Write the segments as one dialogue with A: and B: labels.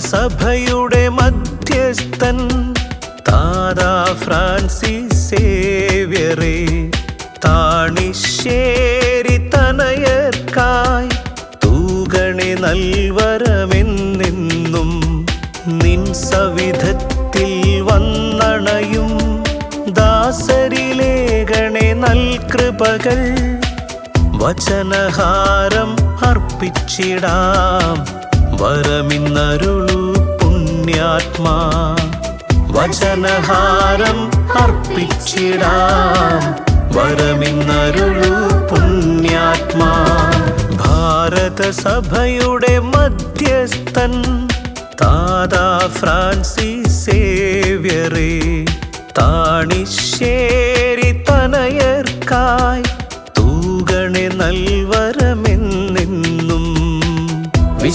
A: സഭയുടെ മധ്യസ്ഥൻ താതാ ഫ്രാൻസിസ് സേവ്യറെ താണിശ്ശേരി തനയർക്കായി തൂകണി നൽവരമെന്നെന്നും നിൻ സവിധത്തിൽ വന്നണയും ദാസരിലേഖണെ നൽകൃപകൾ വചനഹാരം അർപ്പിച്ചിടാം. വരമിന്നരുളു പുണ്യാത്മാ. വചനഹാരം അർപ്പിച്ചിടാം. വരമിന്നരുളു പുണ്യാത്മാ. ഭാരത സഭയുടെ മധ്യസ്ഥൻ താതാ ഫ്രാൻസിസ് സേവ്യറെ. താണിശ്ശേരി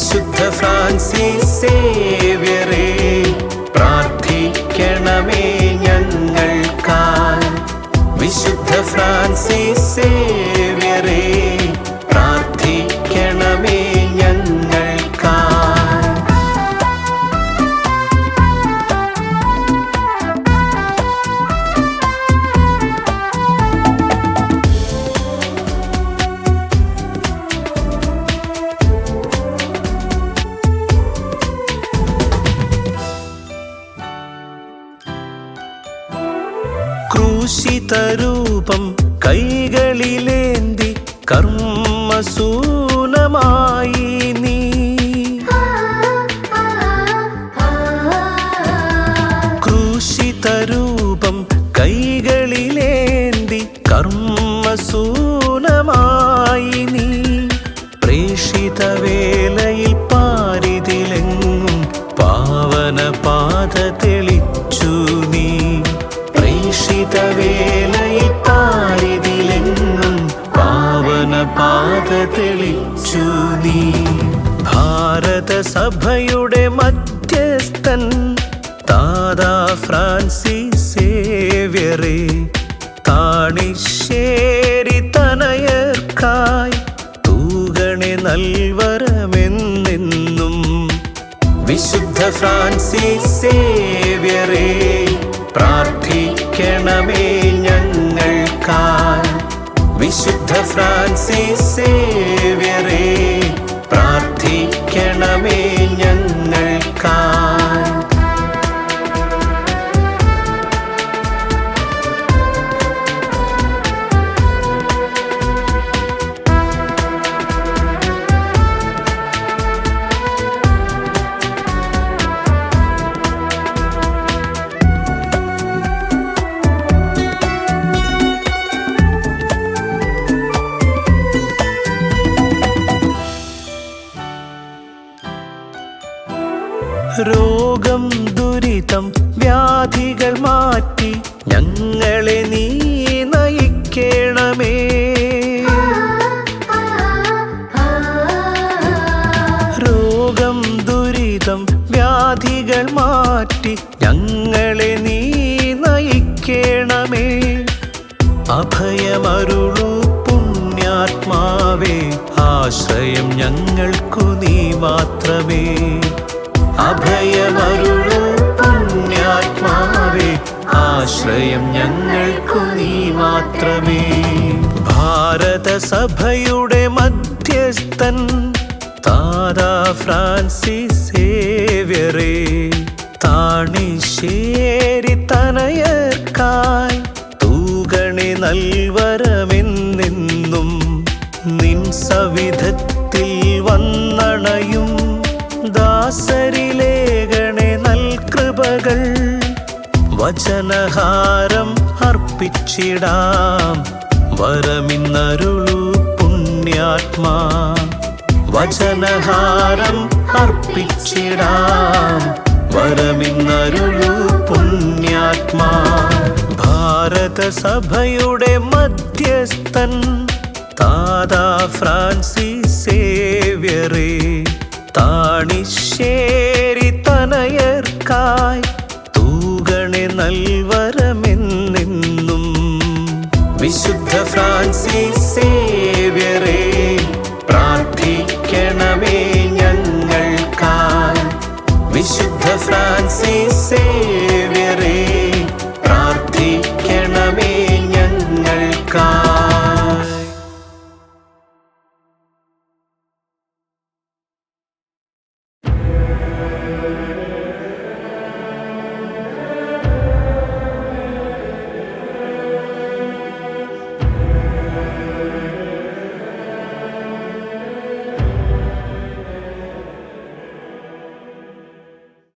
A: വിശുദ്ധ ഫ്രാൻസിസ് സേവ്യറെ ക്രൂശിതരൂപം കൈകളിലേന്തി കർമ്മസൂനമായി നീ. ക്രൂശിതരൂപം കൈകളിലേന്തി കർമ്മസൂനമായി നീ. പ്രേഷിത വേലയിൽ പാരിതിലെങ്ങും പാവന പാത സഭയുടെ മധ്യസ്ഥൻ താതാ ഫ്രാൻസിസ് സേവ്യറെ താണിശ്ശേരി തനയർക്കായി തൂകണെ നൽവരമെന്നെന്നും. വിശുദ്ധ ഫ്രാൻസിസ് സേവ്യറെ പ്രാർത്ഥിക്കണമേ ഞങ്ങൾക്കായി. വിശുദ്ധ ഫ്രാൻസിസ് ദുരിതം വ്യാധികൾ മാറ്റി ഞങ്ങളെ നീ നയിക്കണമേ. അഭയമരുളു പുണ്യാത്മാവേ ആശ്രയം ഞങ്ങൾക്കു നീ മാത്രമേ. അഭയമരുളു പുണ്യാത്മാവേ ആശ്രയം ഞങ്ങൾക്കു നീ മാത്രമേ. ഭാരത സഭയുടെ മധ്യസ്ഥൻ താതാ ഫ്രാൻസിസ് സേവ്യറേ താണിശ്ശേരി തനയർക്കായി തൂകണി നൽവരമെന്നെന്നും നിൻ സവിധത്തിൽ വന്നണയും ദാസരിലേകണെ നൽകൃപകൾ വചനഹാരം അർപ്പിച്ചിടാം വരമിന്നരുളു പുണ്യാത്മാ വചനഹാരം അർപ്പിച്ചിടാം. വരമിന്നരുളു പുണ്യാത്മാ. ഭാരത സഭയുടെ മധ്യസ്ഥൻ താതാ ഫ്രാൻസിസ് സേവ്യറെ താണിശ്ശേരി തനയർക്കായി തൂകണെ നൽവരമെന്നെന്നും. വിശുദ്ധ ഫ്രാൻസിസ് സേവ്യറെ